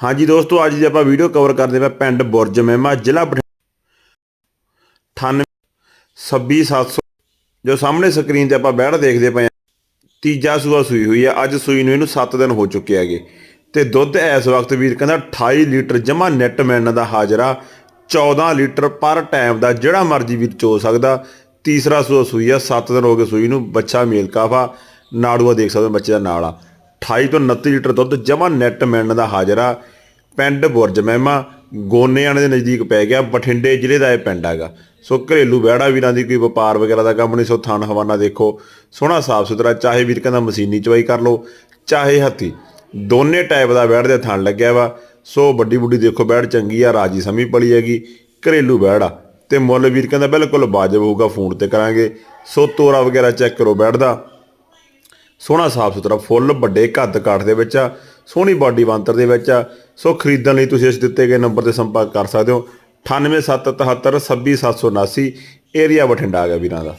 ਹਾਂਜੀ ਦੋਸਤੋ, ਅੱਜ ਜੇ ਆਪਾਂ ਵੀਡੀਓ ਕਵਰ ਕਰਦੇ ਪਏ ਪਿੰਡ ਬੁਰਜ ਮਹਿਮਾ, ਜ਼ਿਲ੍ਹਾ ਬਠਿੰਡਾ। 98 26700 ਜੋ ਸਾਹਮਣੇ ਸਕਰੀਨ ਤੇ ਆਪਾਂ ਬੈੜ ਦੇਖਦੇ ਪਏ ਹਾਂ, ਤੀਜਾ ਸੂਆ ਸੂਈ ਹੋਈ ਆ, ਅੱਜ ਸੂਈ ਨੂੰ ਇਹਨੂੰ 7 ਦਿਨ ਹੋ ਚੁੱਕੇ ਹੈਗੇ। ਤੇ ਦੁੱਧ ਇਸ ਵਕਤ ਵੀਰ ਕਹਿੰਦਾ 28 ਲੀਟਰ ਜਮਾ ਨੈਟ ਮਿਲਣ ਦਾ ਹਾਜ਼ਰਾ 14 ਲੀਟਰ ਪਰ ਟਾਈਮ ਦਾ, ਜਿਹੜਾ ਮਰਜ਼ੀ ਵੀਰ ਚੋ ਸਕਦਾ। ਤੀਸਰਾ ਸੂਆ ਸੂਈ ਆ 7 ਦਿਨ ਹੋ ਗਏ ਸੂਈ ਨੂੰ, ਬੱਚਾ ਮੇਲ ਕਾਫਾ, ਨਾੜੂਆ ਦੇਖ ਸਕਦੇ ਹੋ ਬੱਚੇ ਦਾ ਨਾਲ ਆ 28 ਤੋਂ 29 ਲੀਟਰ ਦੁੱਧ ਜਮਾ ਨੈਟ ਮਿਲਣ ਦਾ ਹਾਜ਼ਰਾ ਪਿੰਡ ਬੁਰਜ ਮਹਿਮਾ ਗੋਨੇਆਣੇ ਦੇ ਨਜ਼ਦੀਕ ਪੈ ਗਿਆ, ਬਠਿੰਡੇ ਜ਼ਿਲ੍ਹੇ ਦਾ ਇਹ ਪਿੰਡ ਹੈਗਾ। ਸੋ ਘਰੇਲੂ ਵਿਹੜਾ ਵੀਰਾਂ ਦੀ ਕੋਈ ਵਪਾਰ ਵਗੈਰਾ ਦਾ ਕੰਮ ਨਹੀਂ, ਸੋ ਥਣ ਹਵਾਨਾ ਦੇਖੋ, ਸੋਹਣਾ ਸਾਫ਼ ਸੁਥਰਾ, ਚਾਹੇ ਵੀਰ ਕਹਿੰਦਾ ਮਸ਼ੀਨੀ ਚਵਾਈ ਕਰ ਲਓ, ਚਾਹੇ ਹੱਥੀ। ਦੋਨੇ ਟਾਈਪ ਦਾ ਵਿਹੜ ਦੇ ਥਣ ਲੱਗਿਆ ਵਾ, ਸੋ ਵੱਡੀ ਬੁੱਢੀ ਦੇਖੋ ਬੈੜ ਚੰਗੀ ਆ, ਰਾਜੀ ਸਮੀ ਪਲੀ ਹੈਗੀ, ਘਰੇਲੂ ਬੈੜ ਆ ਤੇ ਮੁੱਲ ਵੀਰ ਕਹਿੰਦਾ ਬਿਲਕੁਲ ਵਾਜਬ ਹੋਊਗਾ, ਫੋਨ ਤੇ ਕਰਾਂਗੇ। ਸੋ ਤੋਰਾ ਵਗੈਰਾ ਚੈੱਕ ਕਰੋ ਬੈੜ ਦਾ। ਸੋਹਣਾ ਸਾਫ਼ ਸੁਥਰਾ ਫੁੱਲ, ਵੱਡੇ ਕੱਦ ਕਾਠ ਦੇ ਵਿੱਚ ਆ ਸੋਹਣੀ ਬਾਡੀ ਬੰਤਰ ਦੇ ਵਿੱਚ। ਆ ਸੋ ਖਰੀਦਣ ਲਈ ਤੁਸੀਂ ਇਸ ਦਿੱਤੇ ਗਏ ਨੰਬਰ ਤੇ ਸੰਪਰਕ ਕਰ ਸਕਦੇ ਹੋ। 98773 26779 ਏਰੀਆ ਬਠਿੰਡਾ ਆ ਗਿਆ ਵੀਰਾਂ ਦਾ।